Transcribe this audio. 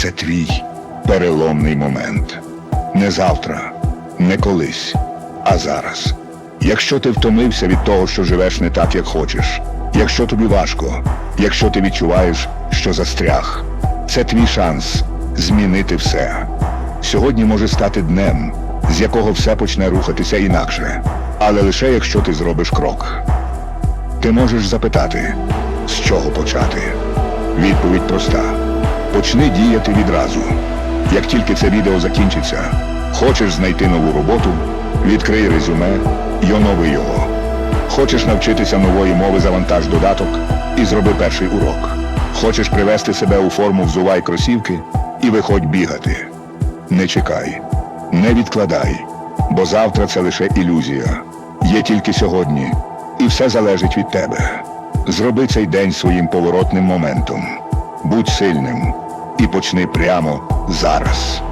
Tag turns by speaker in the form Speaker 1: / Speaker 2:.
Speaker 1: Це твій переломний момент. Не завтра, не колись, а зараз. Якщо ти втомився від того, що живеш не так, як хочеш, якщо тобі важко, якщо ти відчуваєш, що застряг, це твій шанс змінити все. Сьогодні може стати днем, з якого все почне рухатися інакше, але лише якщо ти зробиш крок. Ти можеш запитати, з чого почати. Відповідь проста. Почни діяти відразу. Як тільки це відео закінчиться, хочеш знайти нову роботу, відкрий резюме й онови його. Хочеш навчитися нової мови завантаж додаток і зроби перший урок. Хочеш привести себе у форму взувай кросівки і виходь бігати. Не чекай, не відкладай, бо завтра це лише ілюзія. Є тільки сьогодні, і все залежить від тебе. Зроби цей день своїм поворотним моментом. Будь сильним і почни прямо зараз.